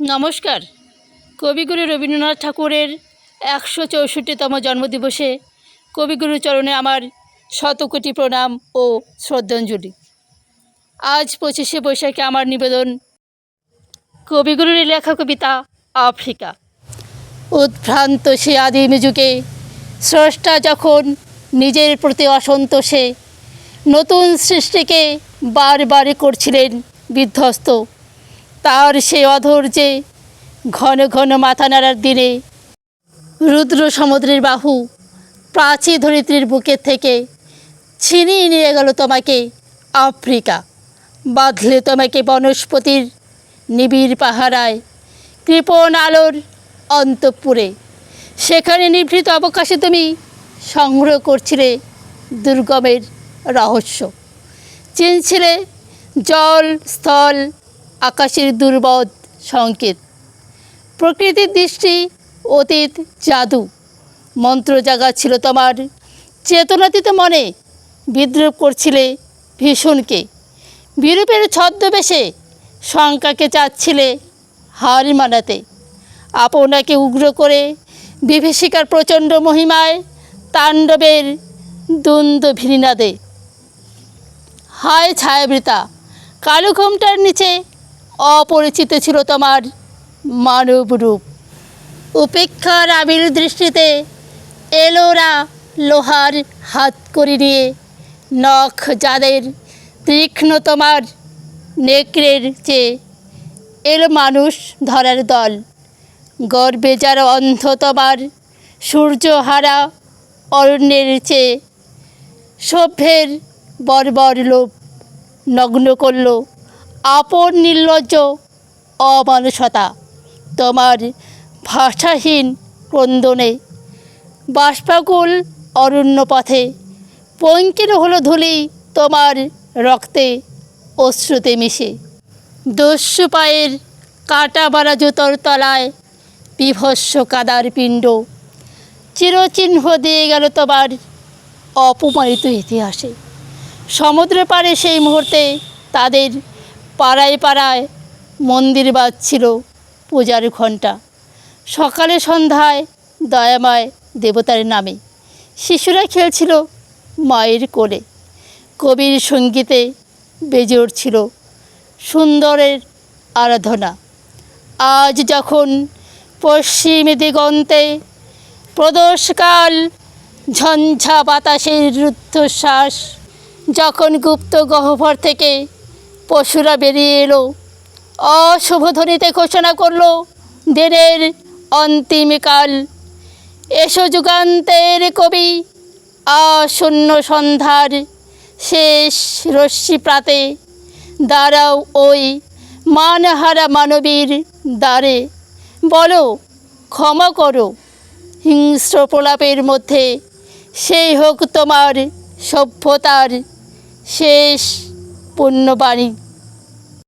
নমস্কার। কবিগুরু রবীন্দ্রনাথ ঠাকুরের একশো চৌষট্টিতম জন্মদিবসে কবিগুরু চরণে আমার শতকোটি প্রণাম ও শ্রদ্ধাঞ্জলি। আজ পঁচিশে বৈশাখে আমার নিবেদন কবিগুরুর লেখা কবিতা, আফ্রিকা। উদ্ভ্রান্ত সে আদিম যুগে স্রষ্টা যখন নিজের প্রতি অসন্তোষে, নতুন সৃষ্টিকে বারবার করছিলেন বিধ্বস্ত তার সে অধৈর্যে ঘন ঘন মাথা নাড়ার দিনে রুদ্র সমুদ্রের বাহু প্রাচী ধরিত্রীর বুকের থেকে ছিনিয়ে নিয়ে গেল তোমাকে আফ্রিকা। বাঁধলে তোমাকে বনস্পতির নিবিড় পাহারায়, কৃপণ আলোর অন্তঃপুরে। সেখানে নিভৃত অবকাশে তুমি সংগ্রহ করছিলে দুর্গমের রহস্য। চিনছিলে জল, স্থল আকাশের দুর্বদ সংকেত। প্রকৃতির দৃষ্টি অতীত জাদু। মন্ত্র জাগা ছিল তোমার। চেতনাতীত মনে বিদ্রুপ করছিলে ভীষণকে। বিরূপের ছদ্মবেশে শঙ্কাকে চাচ্ছিলে হার মানাতে। আপনাকে উগ্র করে বিভীষিকার প্রচণ্ড মহিমায় তাণ্ডবের দ্বন্দ্ব ভিনাদে হায় ছায়াবৃতা কালো ঘোমটার নিচে অপরিচিত ছিল তোমার মানব রূপ। উপেক্ষার আবির দৃষ্টিতে এলোরা লোহার হাত করে নিয়ে। নখ যাদের তীক্ষ্ণ তোমার নেকড়ের চেয়ে। এলো মানুষ ধরার দল। গর্বে যারা অন্ধ তোমার সূর্যহারা অরণ্যের চেয়ে। সভ্যের বর্বর লোভ নগ্ন করল আপন নির্লজ্জ, অমানুষতা। তোমার ভাষাহীন ক্রন্দনে। বাষ্পাকুল অরণ্য পথে। পঙ্কিল হলো ধুলি তোমার রক্তে অশ্রুতে মিশে। দস্যু পায়ের কাটা বাড়া জুতোর তলায় বিভস্ম কাদার পিণ্ড। চিরচিহ্ন দিয়ে গেল তোমার অপমানিত ইতিহাসে। সমুদ্র পাড়ে সেই মুহূর্তে তাদের পাড়ায় পাড়ায় মন্দির বাজছিল পূজার ঘণ্টা। সকালে সন্ধ্যায় দয়াময় দেবতার নামে। শিশুরা খেলছিল মায়ের কোলে। কবির সঙ্গীতে বেজে উঠছিল সুন্দরের আরাধনা। আজ যখন পশ্চিম দিগন্তে প্রদোষকাল, ঝঞ্ঝা বাতাসের রুদ্ধশ্বাস, যখন গুপ্ত গহ্বর থেকে পশুরা বেরিয়ে এলো। অশুভধ্বনিতে ঘোষণা করল, দিনের অন্তিমকাল এসো যুগান্তের কবি, আসন্ন সন্ধ্যার শেষ রশ্মি প্রাতে দাঁড়াও ওই মানহারা মানবীর দ্বারে। বলো, ক্ষমা করো, হিংস্র প্রলাপের মধ্যে। সেই হোক তোমার সভ্যতার শেষ পুণ্যবাণী